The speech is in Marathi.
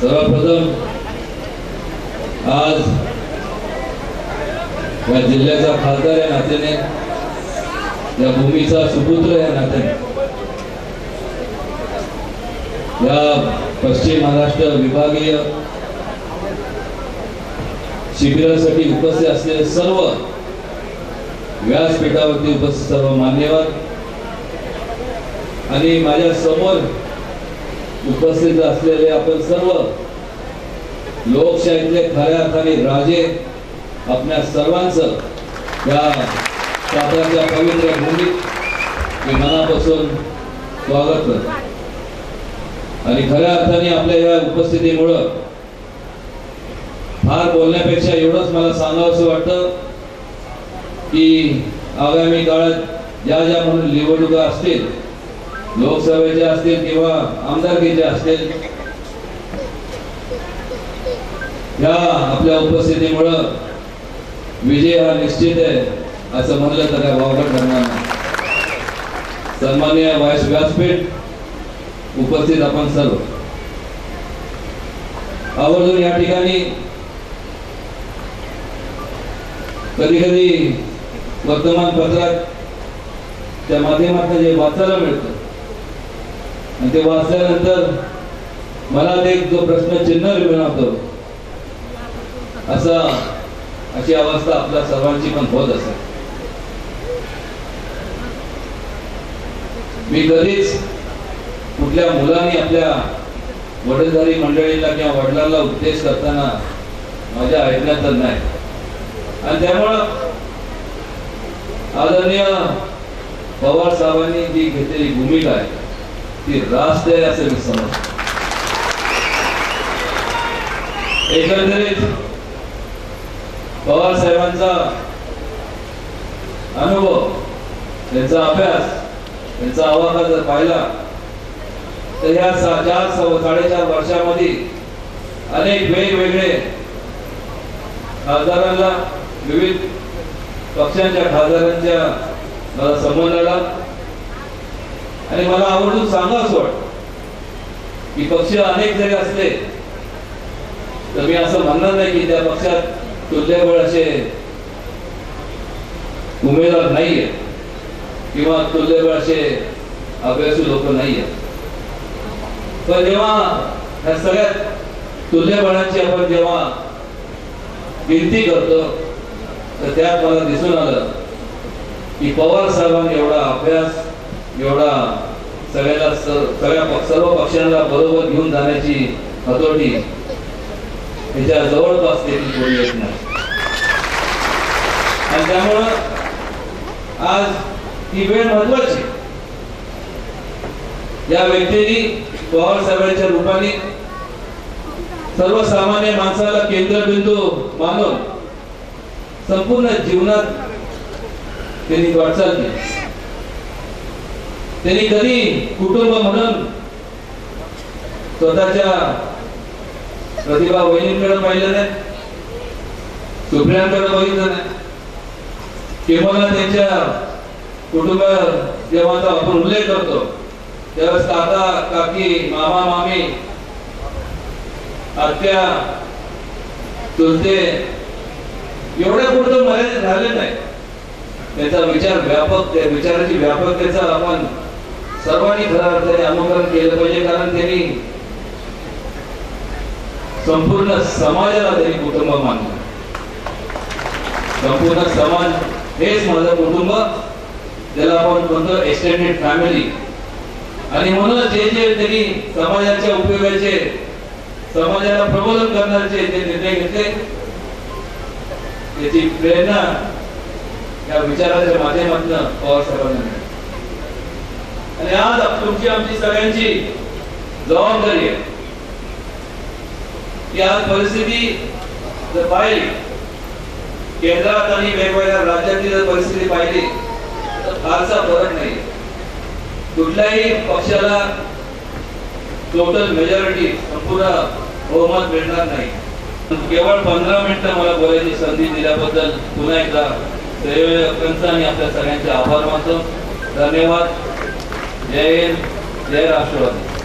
सर्वप्रथम आज या जिल्ह्याचा खासदार या नात्याने या भूमीचा सुपुत्र या नात्याने या पश्चिम महाराष्ट्र विभागीय शिबिरासाठी उपस्थित असलेले सर्व व्यासपीठावरती उपस्थित सर्व मान्यवर आणि माझ्यासमोर उपस्थित असलेले आपण सर्व लोकशाहीतले खऱ्या अर्थाने राजे आपल्या सर्वांचं या सातारच्या पवित्र भूमीत मी मनापासून स्वागत करतो. आणि खऱ्या अर्थाने आपल्या या उपस्थितीमुळं फार बोलण्यापेक्षा एवढंच मला सांगावंसं वाटतं की आगामी काळात ज्या ज्या म्हणून निवडणुका असतील लोकसभेच्या असतील किंवा आमदारकीच्या असतील या आपल्या उपस्थितीमुळं विजय हा निश्चित आहे असं म्हणलं तर काय वावगड करणार नाही. सन्मान्य वायस व्यासपीठ उपस्थित आपण सर्व. आवर्जून या ठिकाणी कधी कधी वर्तमानपत्रात त्या माध्यमातून जे वाचायला मिळतं आणि ते वाचल्यानंतर मला ते एक जो प्रश्न चिन्ह निर्माण असा अशी अवस्था आपल्या सर्वांची पण होत असे. मी कधीच कुठल्या मुलांनी आपल्या वडीलधारी मंडळीला किंवा वडिलांना उपदेश करताना माझ्या ऐकण्यात तर नाही. आणि त्यामुळं आदरणीय पवार साहेबांनी जी घेतलेली भूमिका आहे ती रास्त मी समजतो एकंदरीत पवार साहेबांचा अनुभव त्यांचा अभ्यास त्यांचा आवाका जर पाहिला तर ह्या चार सव- साडेचार वर्षामध्ये अनेक वेगवेगळे खासदारांना विविध पक्षांच्या खासदारांच्या मला आला आणि मला आवडून सांगा असं वाटत. की पक्ष अनेक जरी असले तर मी असं म्हणणार नाही की त्या पक्षात तुल्यबळ असे उमेदवार नाहीये किंवा तुल्यबळ असे अभ्यासू लोक नाहीये. पण जेव्हा ह्या सगळ्यात तुल्यबळाची आपण जेव्हा गिनती करतो तर त्यात मला दिसून आलं की पवार साहेबांनी एवढा अभ्यास एवढा सगळ्याला सगळ्या सर्व पक्षांना बरोबर घेऊन जाण्याची हतोटी त्याच्या जवळपास त्याची कोणी येत नाही. आणि त्यामुळं आज ही वेळ महत्वाची या व्यक्तींनी पवार साहेबांच्या रूपाने सर्वसामान्य माणसाला केंद्रबिंदू मानून संपूर्ण जीवनात त्यांनी वाटचाल केली. त्यांनी कधी कुटुंब म्हणून स्वतःच्या प्रतिभा वहिनींकडे पाहिलं नाही? सुप्रियांकडे बघितलं नाही? किंवा त्यांच्या कुटुंब जेव्हा आपण उल्लेख करतो त्यावेळेस काका काकी मामा मामी आत्या चुलते एवढ्या कुठं मर्यादित झाले नाही. त्याचा विचार व्यापक त्या विचाराची व्यापकतेचा आपण सर्वांनी खऱ्या अर्थाने अनुकरण केलं पाहिजे कारण त्यांनी संपूर्ण समाजाला त्यांनी कुटुंब मानलं संपूर्ण समाज हेच माझं कुटुंब ज्याला आपण म्हणतो एक्सटेंडेड फॅमिली आणि म्हणून जे जे त्यांनी समाजाच्या उपयोगाचे समाजाला प्रबोधन करण्याचे जे निर्णय घेतले त्याची प्रेरणा या विचाराच्या माध्यमातून पवार साहेबांना मिळाली. आणि आज तुमची आमची सगळ्यांची जबाबदारी आहे. की आज परिस्थिती जर पाहिली केंद्रात आणि वेगवेगळ्या राज्यातील जर परिस्थिती पाहिली तर फारसा फरक नाही. कुठल्याही पक्षाला टोटल मेजॉरिटी संपूर्ण बहुमत मिळणार नाही. केवळ पंधरा मिनिटं मला बोलायची संधी दिल्याबद्दल पुन्हा एकदा दैवकरांचा आणि आपल्या सगळ्यांचे आभार मानतो. धन्यवाद. जय हिंद जय राष्ट्रवादी